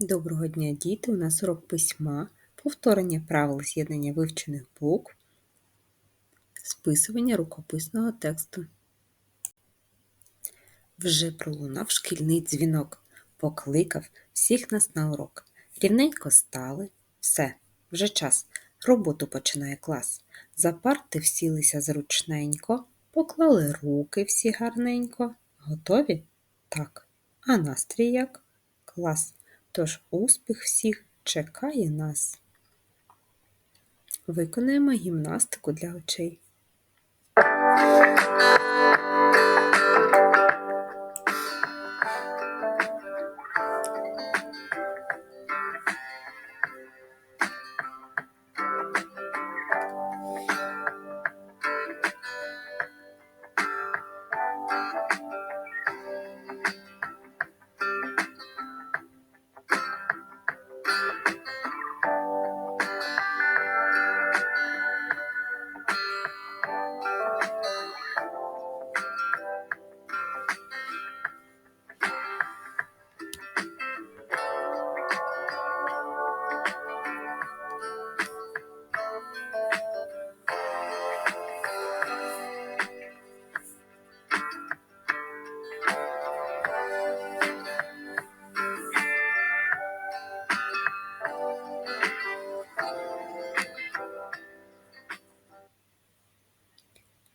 Доброго дня, діти! У нас урок письма, повторення правил з'єднання вивчених букв, списування рукописного тексту. Вже пролунав шкільний дзвінок, покликав всіх нас на урок. Рівненько стали. Все, вже час. Роботу починає клас. За парти всілися зручненько, поклали руки всі гарненько. Готові? Так. А настрій як? Клас. Тож успіх всіх чекає нас. Виконаємо гімнастику для очей.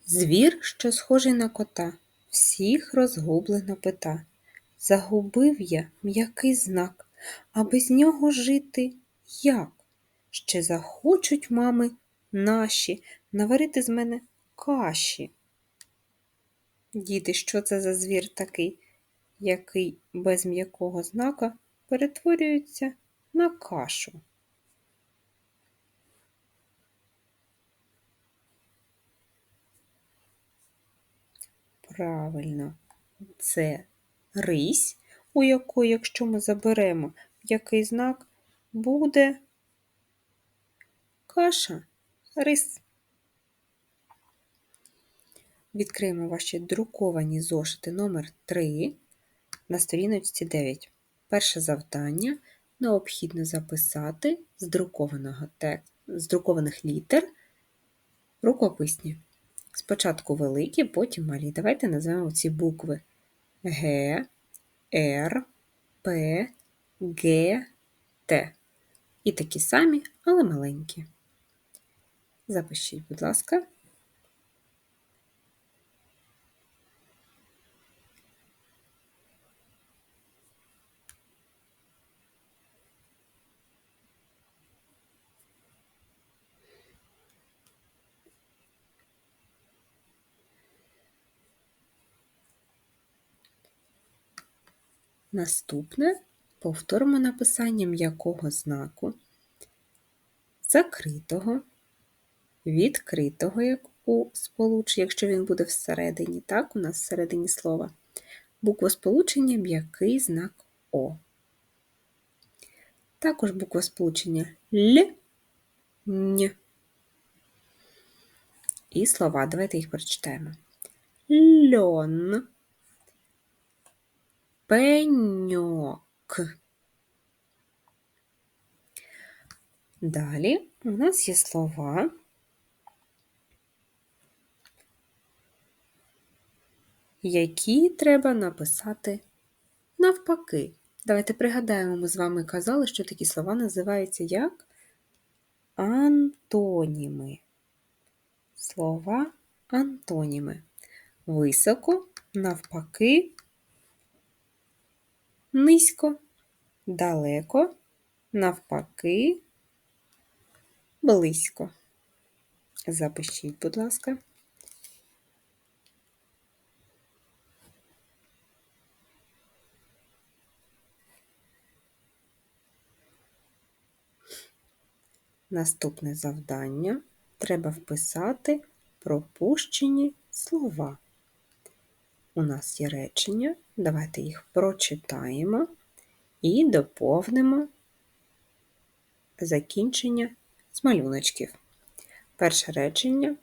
Звір, що схожий на кота, всіх розгублено пита. Загубив я м'який знак, а без нього жити як? Ще захочуть мами наші наварити з мене каші. Діти, що це за звір такий, який без м'якого знака перетворюється на кашу? Правильно, це рись, у якої, якщо ми заберемо який знак, буде каша, рис. Відкриємо ваші друковані зошити номер 3 на сторіночці 9. Перше завдання необхідно записати з з друкованих літер рукописні. Спочатку великі, потім малі. Давайте назвемо ці букви Г, Р, П, Г, Т. І такі самі, але маленькі. Запишіть, будь ласка. Наступне повторимо написання м'якого знаку, закритого, відкритого, як у сполученні, якщо він буде всередині, так, у нас всередині слова. Буква сполучення м'який знак О. Також буква сполучення Л, Н. І слова. Давайте їх прочитаємо. Льон пеньок. Далі у нас є слова, які треба написати навпаки. Давайте пригадаємо, ми з вами казали, що такі слова називаються як антоніми. Слова антоніми. Високо, навпаки, низько, далеко, навпаки, близько. Запишіть, будь ласка. Наступне завдання треба вписати пропущені слова. У нас є речення, давайте їх прочитаємо і доповнимо закінчення з малюночків. Перше речення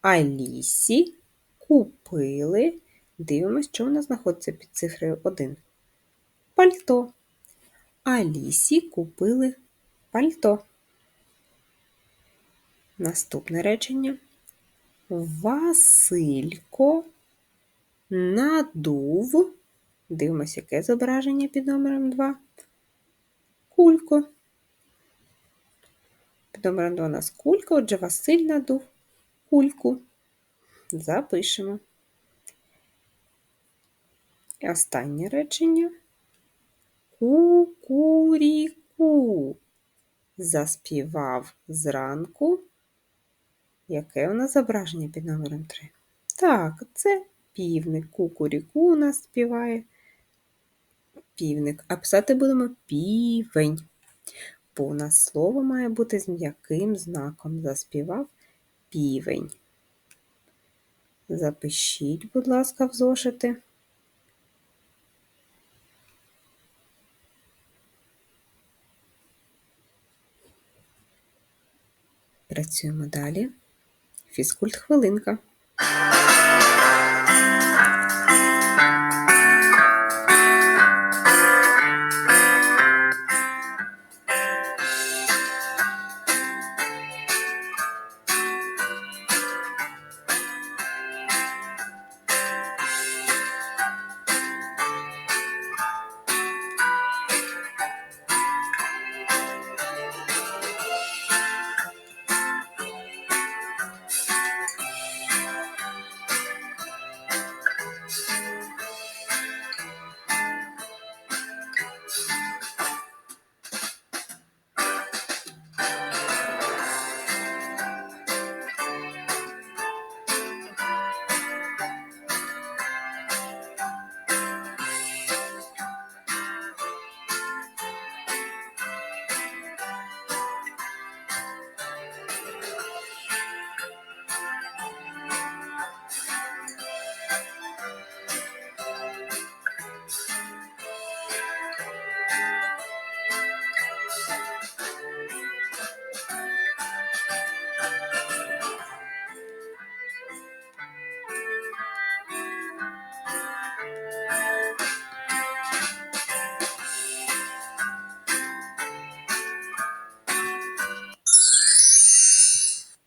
Алісі купили. Дивимось, що у нас знаходиться під цифрою 1. Пальто. Алісі купили пальто. Наступне речення. Василько надув. Дивимося, яке зображення під номером 2. Кулько. Під номером 2 у нас кулька, отже, Василь надув кульку. Запишемо. І останнє речення. Кукуріку. Заспівав зранку. Яке у нас зображення під номером 3? Так, це півник. Кукуріку у нас співає півник. А писати будемо півень. Бо у нас слово має бути з м'яким знаком. Заспівав півень. Запишіть, будь ласка, в зошити. Працюємо далі. Фізкульт хвилинка.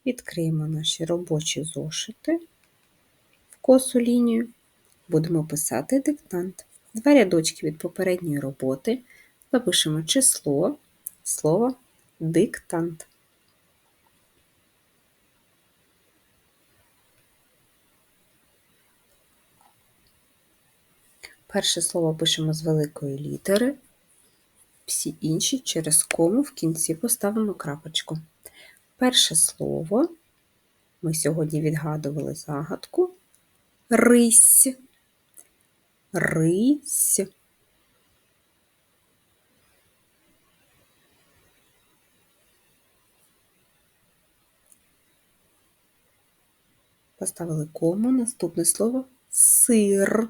Відкриємо наші робочі зошити в косу лінію. Будемо писати диктант. Два рядочки від попередньої роботи. Запишемо число, слово диктант. Перше слово пишемо з великої літери, всі інші через кому в кінці поставимо крапочку. Перше слово ми сьогодні відгадували загадку рись. Рись. Поставили кому, наступне слово сир.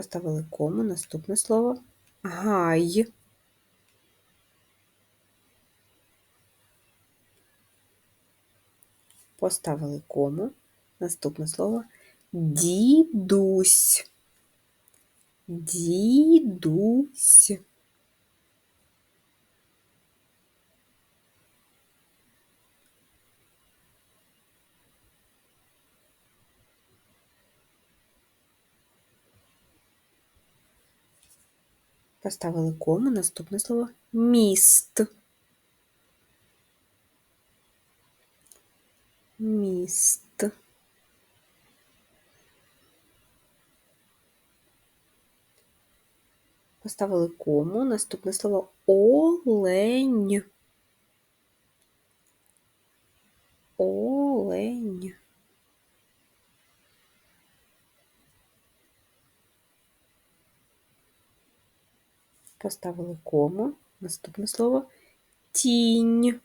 Поставили кому, наступне слово гай. Поставили кому, наступне слово дідусь. Дідусь. Поставили кому, наступне слово міст. Міст. Поставили кому, наступне слово олень. Олень. Поставили кому, наступне слово тінь.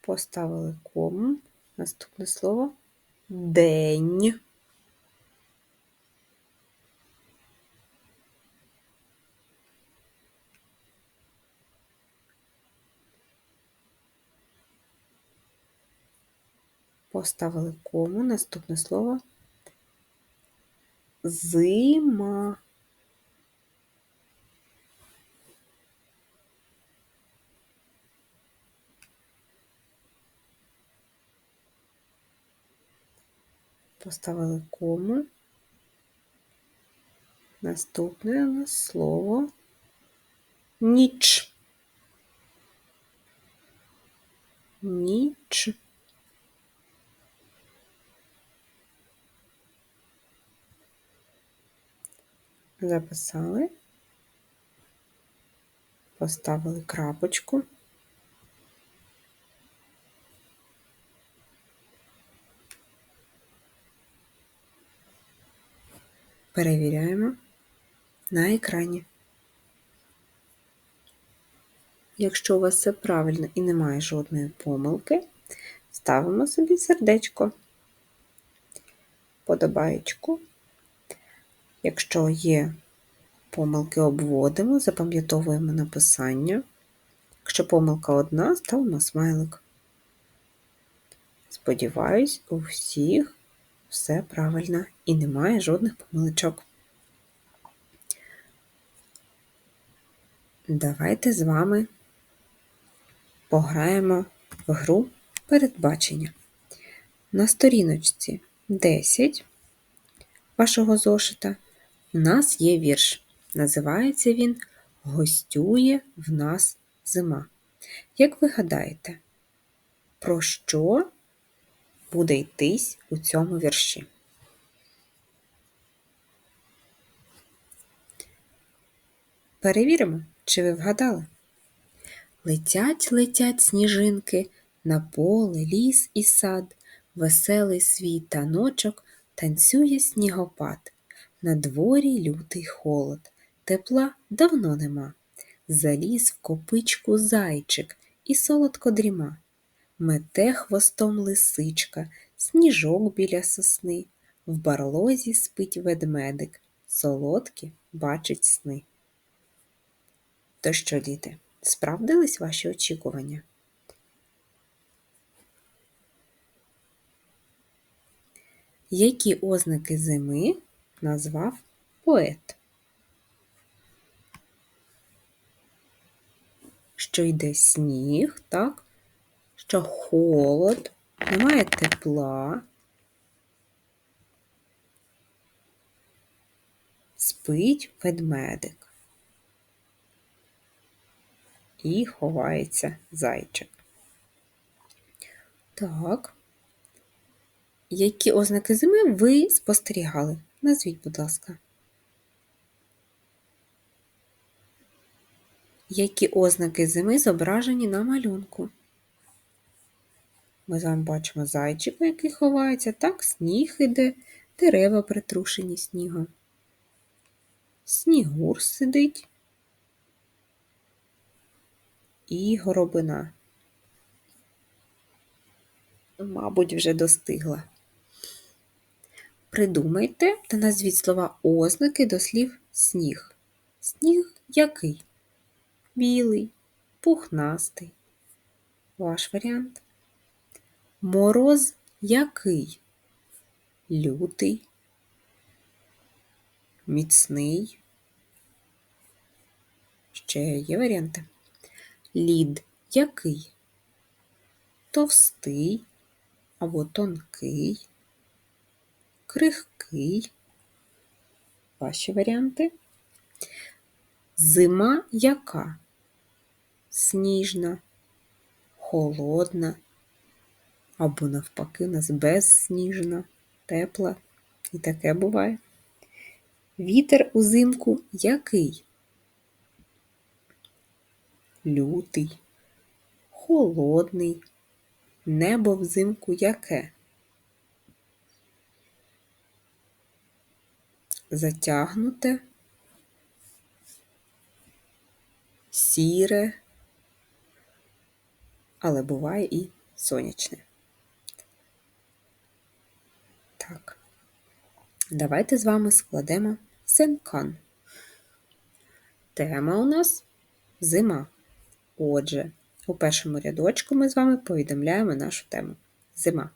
Поставили кому, наступне слово день. Поставили кому. Наступне слово зима. Поставили кому. Наступне у нас слово ніч. Ніч. Записали, поставили крапочку. Перевіряємо на екрані. Якщо у вас все правильно і немає жодної помилки, ставимо собі сердечко, подобаєчку. Якщо є помилки, обводимо, запам'ятовуємо написання. Якщо помилка одна, ставимо смайлик. Сподіваюсь, у всіх все правильно і немає жодних помилочок. Давайте з вами пограємо в гру передбачення. На сторіночці 10 вашого зошита у нас є вірш. Називається він Гостює в нас зима. Як ви гадаєте, про що буде йтись у цьому вірші? Перевіримо, чи ви вгадали. Летять, летять сніжинки на поле, ліс і сад, веселий свій таночок танцює снігопад. На дворі лютий холод, тепла давно нема. Заліз в копичку зайчик і солодко дріма. Мете хвостом лисичка, сніжок біля сосни, в барлозі спить ведмедик, солодкі бачить сни. То що, діти, справдились ваші очікування? Які ознаки зими назвав поет? Що йде сніг, так? Що холод, немає тепла, спить ведмедик і ховається зайчик. Так. Які ознаки зими ви спостерігали? Назвіть, будь ласка. Які ознаки зими зображені на малюнку? Ми з вами бачимо зайчика, який ховається, так, сніг іде, дерева притрушені снігом. Снігур сидить і горобина. Мабуть, вже достигла. Придумайте та назвіть слова ознаки до слів сніг. Сніг який? Білий, пухнастий. Ваш варіант. Мороз який? Лютий, міцний. Ще є варіанти. Лід який? Товстий або тонкий, крихкий. Ваші варіанти. Зима яка? Сніжна, холодна, або навпаки, у нас безсніжна, тепла. І таке буває. Вітер узимку який? Лютий, холодний, небо взимку яке? Затягнуте, сіре, але буває і сонячне. Так, давайте з вами складемо сенкан. Тема у нас зима. Отже, у першому рядочку ми з вами повідомляємо нашу тему зима.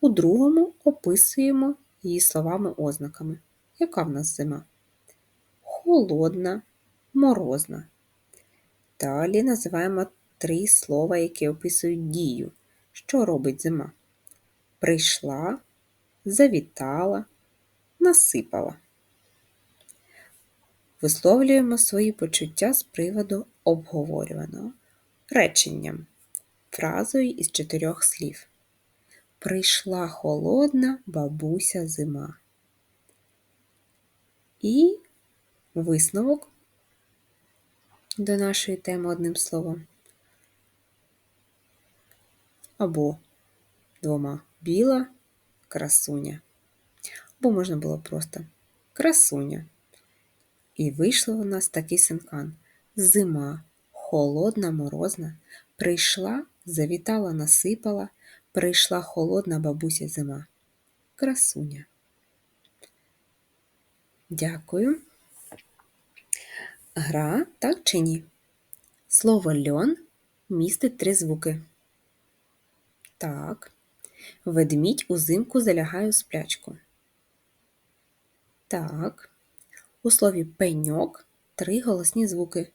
У другому описуємо її словами-ознаками. Яка в нас зима? Холодна, морозна. Далі називаємо три слова, які описують дію. Що робить зима? Прийшла, завітала, насипала. Висловлюємо свої почуття з приводу обговорюваного реченням, фразою із чотирьох слів. Прийшла холодна бабуся зима. І висновок до нашої теми одним словом. Або двома біла красуня. Або можна було просто красуня. І вийшло у нас такий синкан. Зима, холодна, морозна, прийшла, завітала, насипала, прийшла холодна бабуся зима. Красуня. Дякую. Гра так чи ні? Слово льон містить три звуки. Так. Ведмідь узимку залягає у сплячку. Так. У слові пеньок три голосні звуки.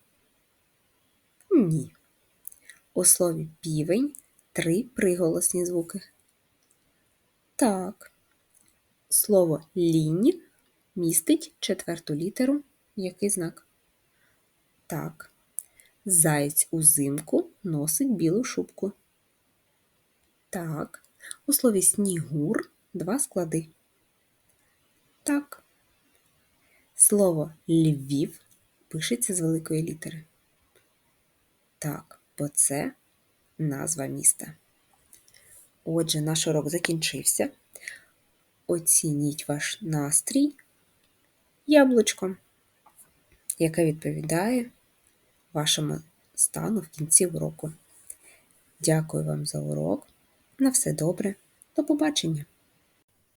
Ні. У слові півень три приголосні звуки. Так. Слово лінь містить четверту літеру. Який знак? Так. Заєць узимку носить білу шубку. Так. У слові снігур два склади. Так. Слово Львів пишеться з великої літери. Так, бо це назва міста. Отже, наш урок закінчився. Оцініть ваш настрій яблучком, яке відповідає вашому стану в кінці уроку. Дякую вам за урок. На все добре. До побачення!